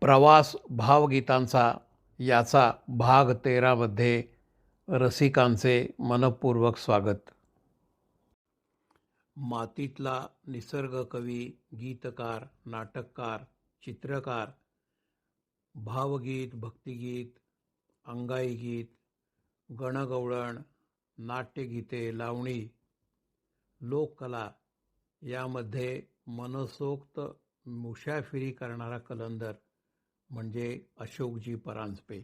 प्रवास भावगीतांचा याचा भाग तेरामध्ये रसिकांचे मनपूर्वक स्वागत. मातीतला निसर्ग कवी गीतकार नाटककार चित्रकार भावगीत भक्तिगीत अंगाई गीत गणगवळण नाट्यगीते लावणी लोककला यामध्ये मनसोक्त मुशाफिरी करणारा कलंदर. म्हणजे अशोकजी परांजपे.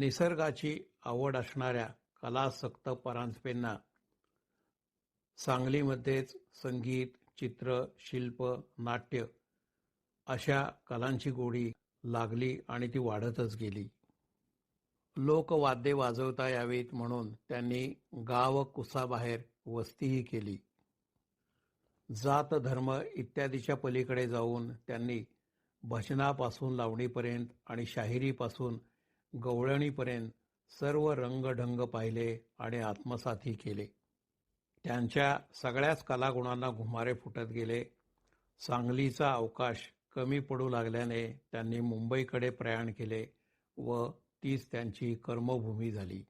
निसर्गाची आवड असणाऱ्या कलासक्त परांजपेंना सांगलीमध्येच संगीत चित्र शिल्प नाट्य अशा कलांची गोडी लागली आणि ती वाढतच गेली. लोकवाद्ये वाजवता यावीत म्हणून त्यांनी गाव कुसाबाहेर वस्तीही केली. जात धर्म इत्यादीच्या पलीकडे जाऊन त्यांनी भजनापासून लावणीपर्यंत आणि शाहिरीपासून गवळणीपर्यंत सर्व रंगढंग पाहिले आणि आत्मसाथी केले. त्यांच्या सगळ्याच कलागुणांना घुमारे फुटत गेले. सांगलीचा अवकाश कमी पडू लागल्याने त्यांनी मुंबईकडे प्रयाण केले व तीच त्यांची कर्मभूमी झाली.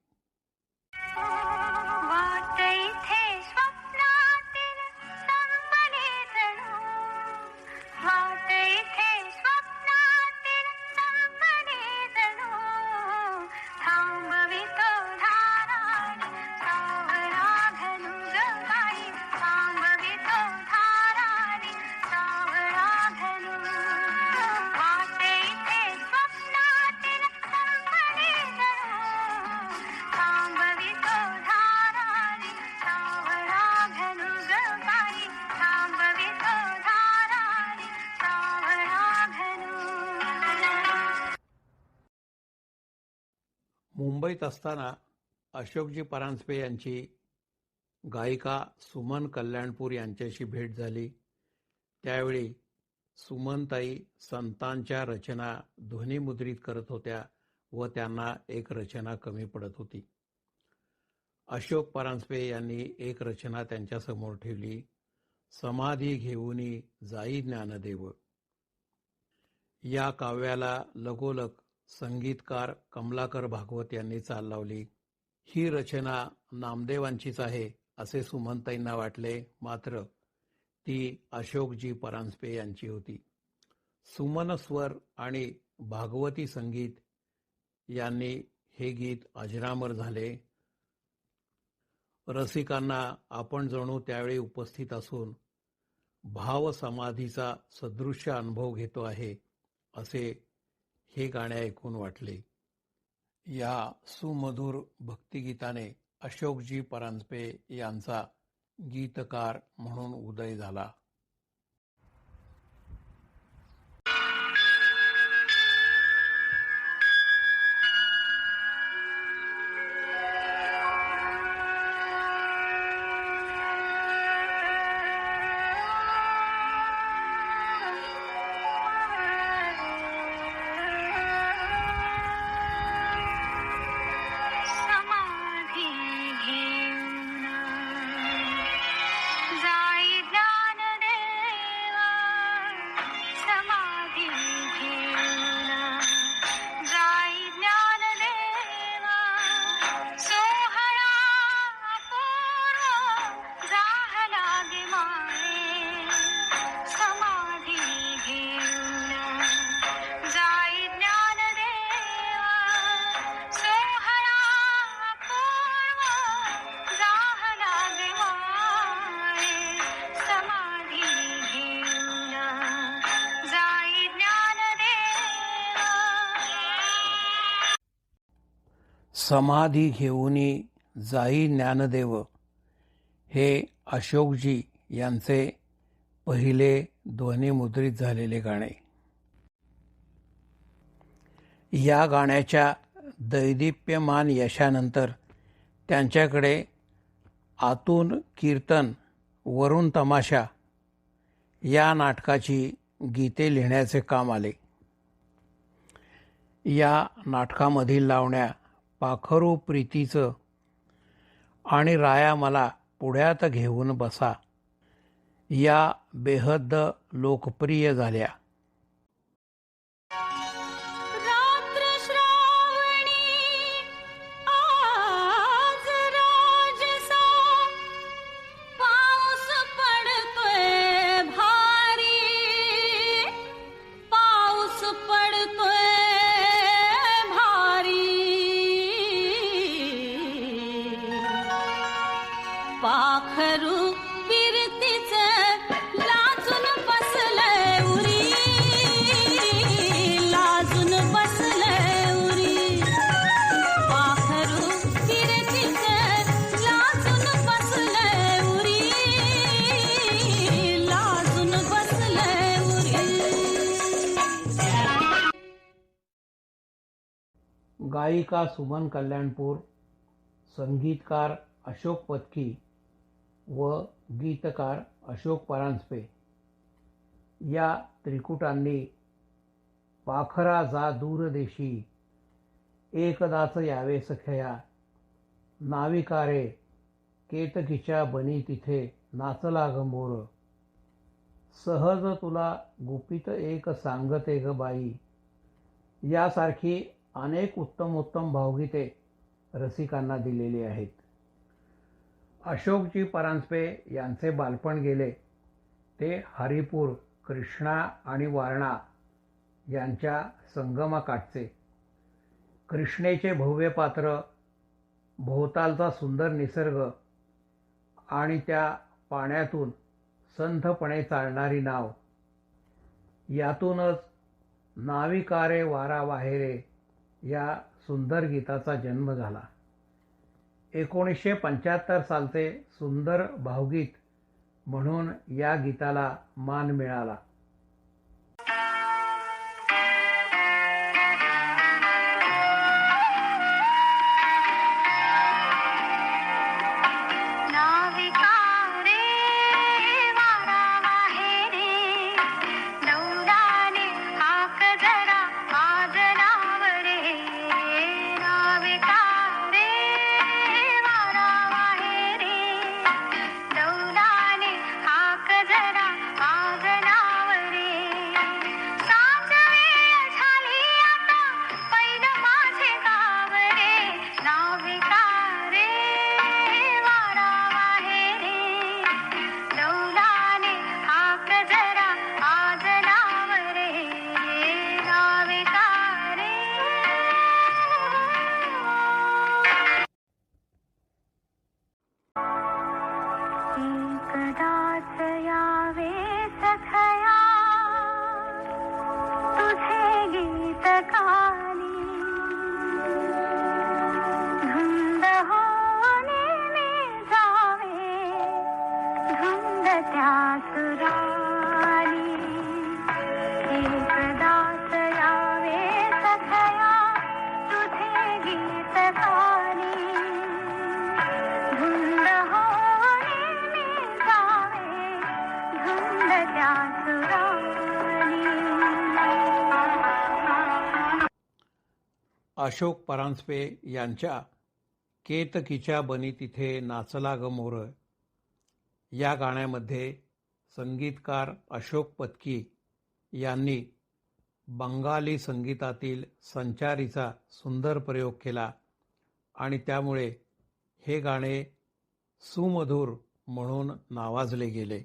मुंबईत असताना अशोकजी परांजपे यांची गायिका सुमन कल्याणपूर यांच्याशी भेट झाली. त्यावेळी सुमनताई संतांच्या रचना ध्वनिमुद्रित करत होत्या व त्यांना एक रचना कमी पडत होती. अशोक परांजपे यांनी एक रचना त्यांच्यासमोर ठेवली. समाधी घेऊनी जाई ज्ञानदेव. या काव्याला लगोलग संगीतकार कमलाकर भागवत यांनी चाल लावली. ही रचना नामदेवांचीच आहे असे सुमंताईंना वाटले मात्र ती अशोकजी परांजपे यांची होती. सुमन स्वर आणि भागवती संगीत यांनी हे गीत अजरामर झाले. रसिकांना आपण जणू त्यावेळी उपस्थित असून भाव समाधीचा सदृश्य अनुभव घेतो आहे असे हे गाणे ऐकून वाटले. या सुमधुर भक्तिगीताने अशोकजी परांजपे यांचा गीतकार म्हणून उदय झाला. समाधी घेऊनी जाई ज्ञानदेव. हे अशोकजी यांचे पहिले ध्वनिमुद्रित झालेले गाणे. या गाण्याच्या दैदिप्यमान यशानंतर त्यांच्याकडे आतून कीर्तन वरून तमाशा या नाटकाची गीते लिहिण्याचे काम आले. या नाटकामधील लावण्या पाखरू प्रीतीचं. आणि राया मला पुढ्यात घेऊन बसा. या बेहद्द लोकप्रिय झाल्या. गायिका सुमन कल्याणपूर संगीतकार अशोक पत्की व गीतकार अशोक परांजपे. या त्रिकुटांनी पाखरा जा दूरदेशी एकदाच यावे सखया नाविकारे केतकीच्या बनी तिथे नाचला ग मोर सहज तुला गुपित एक सांगते ग बाई यासारखी अनेक उत्तम उत्तम भावगीते रसिकांना दिलेली आहेत. अशोकजी परांजपे यांचे बालपण गेले. ते हरिपूर कृष्णा आणि वारणा यांच्या संगमाकाठचे. कृष्णेचे भव्य पात्र भोवतालचा सुंदर निसर्ग आणि त्या पाण्यातून संथपणे चालणारी नाव. यातूनच नाविकारे वारा वाहेरे या सुंदर गीताचा जन्म झाला. एकोणीसशे पंच्याहत्तर सालचे सुंदर भावगीत म्हणून या गीताला मान मिळाला. एकदाच अशोक परांजपे यांच्या केतकीच्या बनी तिथे नाचला ग मोर या गाण्यामध्ये संगीतकार अशोक पत्की यांनी बंगाली संगीतातील संचारीचा सुंदर प्रयोग केला आणि त्यामुळे हे गाणे सुमधुर म्हणून नावाजले गेले.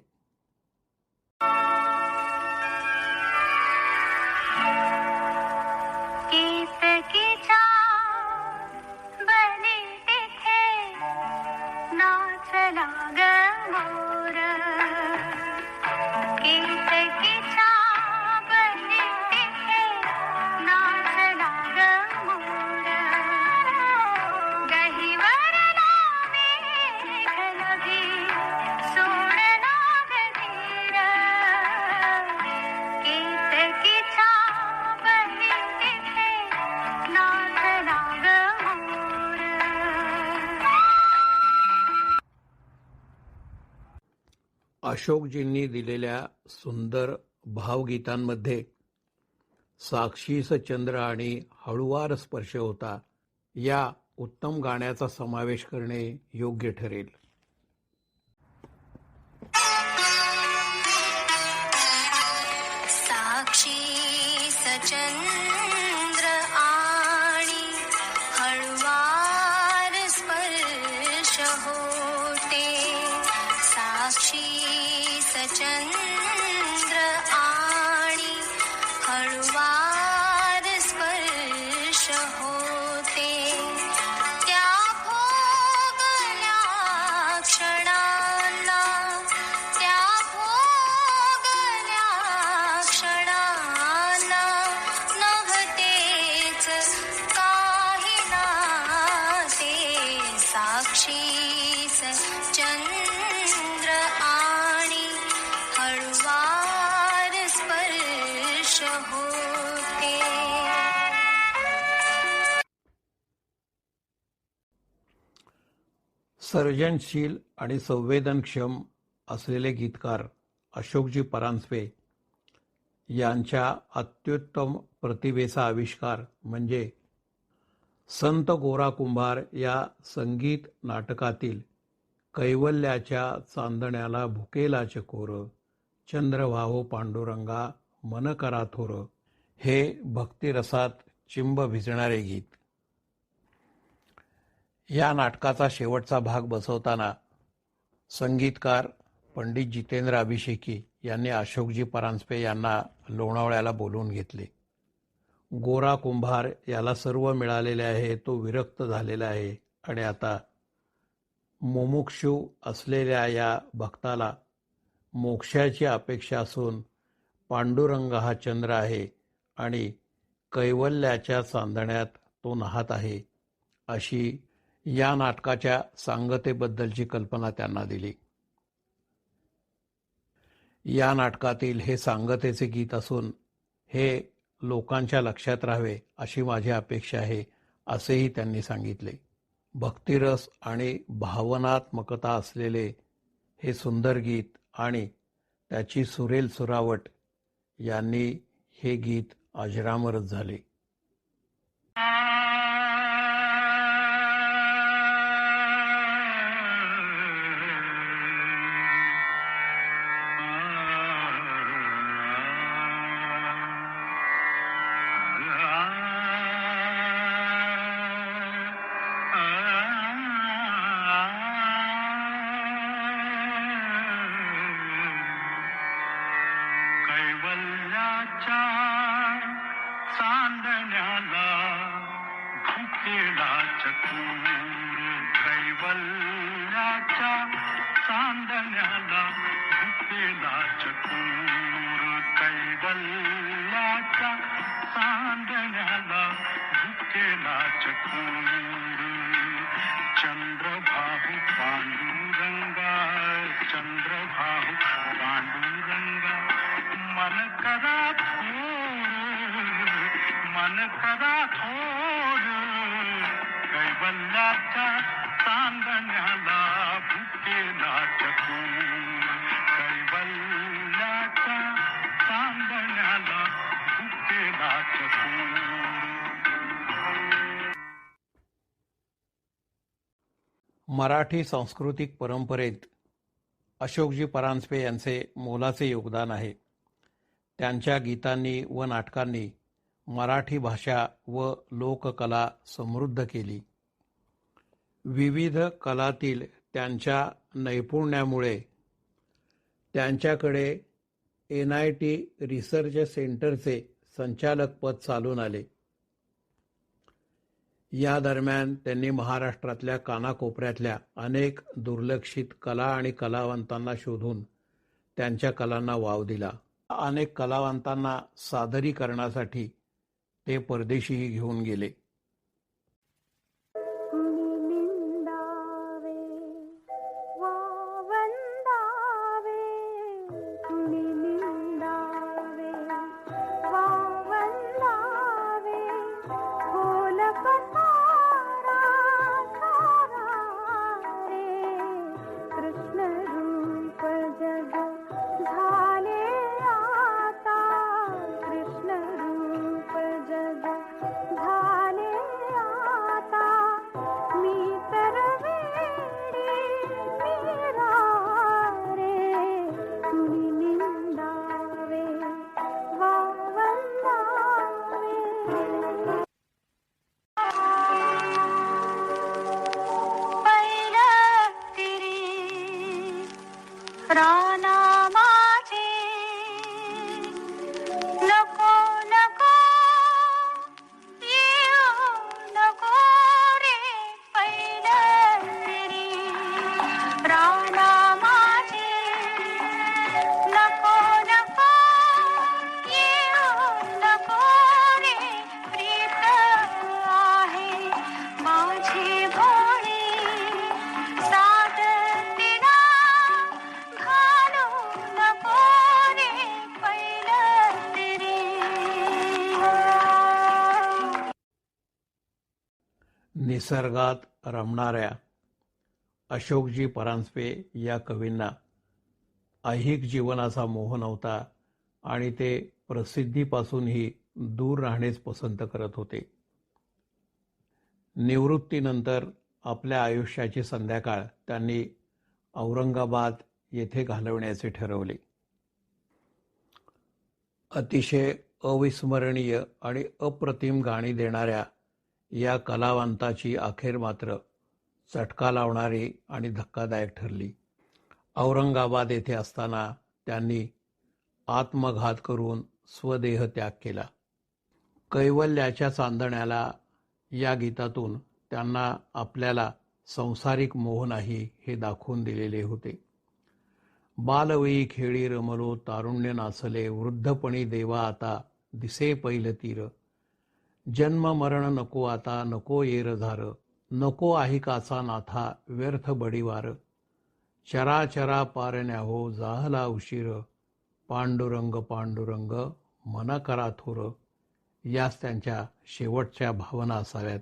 अशोकजींनी दिलेल्या सुंदर भावगीतांमध्ये साक्षीस चंद्र आणि हळुवार स्पर्श होता या उत्तम गाण्याचा समावेश करणे योग्य ठरेल. साक्षी सचंद्र सर्जनशील आणि संवेदनक्षम असलेले गीतकार अशोकजी परांजपे यांच्या अत्युत्तम प्रतिभेचा आविष्कार म्हणजे संत गोरा कुंभार या संगीत नाटकातील कैवल्याच्या चांदण्याला भुकेला चकोर चंद्रभाहो पांडुरंगा मन करा थोर हे भक्तिरसात चिंब भिजणारे गीत. या नाटकाचा शेवटचा भाग बसवताना संगीतकार पंडित जितेंद्र अभिषेकी यांनी अशोकजी परांजपे यांना लोणावळ्याला बोलवून घेतले. गोरा कुंभार याला सर्व मिळालेले आहे तो विरक्त झालेला आहे आणि आता मुमुक्षू असलेल्या या भक्ताला मोक्षाची अपेक्षा असून पांडुरंग हा चंद्र आहे आणि कैवल्याच्या चांदण्यात तो नाहत आहे अशी या नाटकाच्या सांगतेबद्दलची कल्पना त्यांना दिली. या नाटकातील हे सांगतेचे गीत असून हे लोकांच्या लक्षात राहावे अशी माझी अपेक्षा आहे असेही त्यांनी सांगितले. भक्तिरस आणि भावनात्मकता असलेले हे सुंदर गीत आणि त्याची सुरेल सुरावट यांनी हे गीत अजरामरच झाले. भुकेला चतुर मराठी सांस्कृतिक परंपरेत अशोकजी परांजपे यांचे मोलाचे योगदान आहे. त्यांच्या गीतांनी व नाटकांनी मराठी भाषा व लोककला समृद्ध केली. विविध कलातील त्यांच्या नैपुण्यामुळे त्यांच्याकडे एन आय टी रिसर्च सेंटरचे संचालकपद चालून आले. या दरम्यान त्यांनी महाराष्ट्रातल्या कानाकोपऱ्यातल्या अनेक दुर्लक्षित कला आणि कलावंतांना शोधून त्यांच्या कलांना वाव दिला. अनेक कलावंतांना सादरीकरणासाठी ते परदेशीही घेऊन गेले. निसर्गात रमणाऱ्या अशोकजी परांजपे या कवींना ऐहिक जीवनाचा मोह नव्हता आणि ते प्रसिद्धीपासूनही दूर राहणेच पसंत करत होते. निवृत्तीनंतर आपल्या आयुष्याची संध्याकाळ त्यांनी औरंगाबाद येथे घालवण्याचे ठरवले. अतिशय अविस्मरणीय आणि अप्रतिम गाणी देणाऱ्या या कलावंताची अखेर मात्र चटका लावणारी आणि धक्कादायक ठरली. औरंगाबाद येथे असताना त्यांनी आत्मघात करून स्वदेह त्याग केला. कैवल्याच्या चांदण्याला या गीतातून त्यांना आपल्याला संसारिक मोह नाही हे दाखवून दिलेले होते. बालवयी खेळी रमलो तारुण्य नाचले वृद्धपणी देवा आता दिसे पैल तीर जन्म मरण नको आता नको येर झार नको काचा नाथा व्यर्थ बडीवार. चराचरा पारण्या हो जाहला उशीर पांडुरंग पांडुरंग मन करा थोर. याच त्यांच्या शेवटच्या भावना असाव्यात.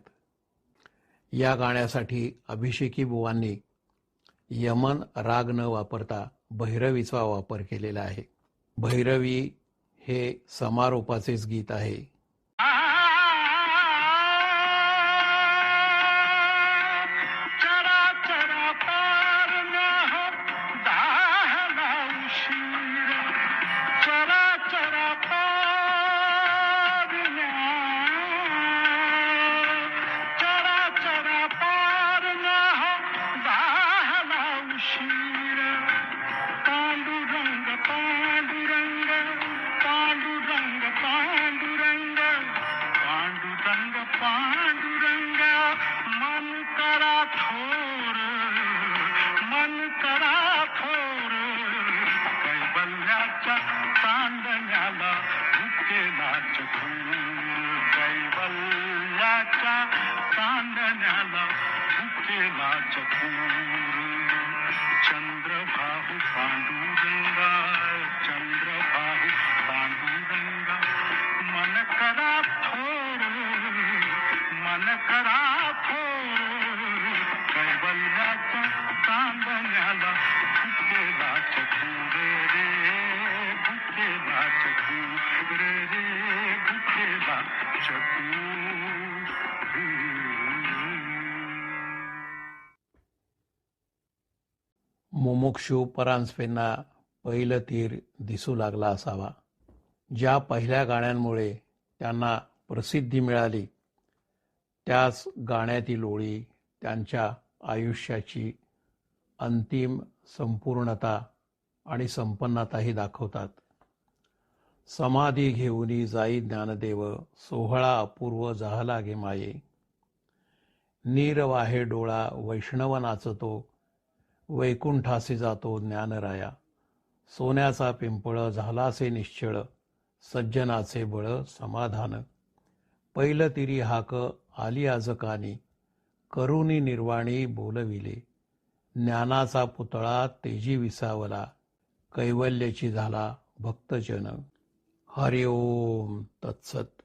या गाण्यासाठी अभिषेकी बुवांनी यमन राग न वापरता भैरवीचा वापर केलेला आहे. भैरवी हे समारोपाचेच गीत आहे. मुमुक्षू परांजपेंना पहिलं तीर दिसू लागला असावा. ज्या पहिल्या गाण्यांमुळे त्यांना प्रसिद्धी मिळाली त्याच गाण्यातील ओळी त्यांच्या आयुष्याची अंतिम संपूर्णता आणि संपन्नताही दाखवतात. समाधी घेऊनी जाई ज्ञानदेव सोहळा अपूर्व झाला गे माये. नीरवाहे डोळा वैष्णव नाचतो वैकुंठासी जातो ज्ञानराया. सोन्याचा पिंपळ झालासे निश्चळ सज्जनाचे बळ समाधान. पैल तिरी हाक आली आजकानी करुणी निर्वाणी बोलविले. ज्ञानाचा पुतळा तेजी विसावला कैवल्याची झाला भक्तजन. हरिओम तत्सत.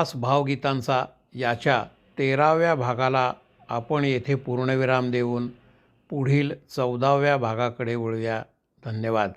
प्रवास भावगीतांचा याच्या तेराव्या भागाला आपण येथे पूर्णविराम देऊन पुढील चौदाव्या भागाकडे वळूया. धन्यवाद.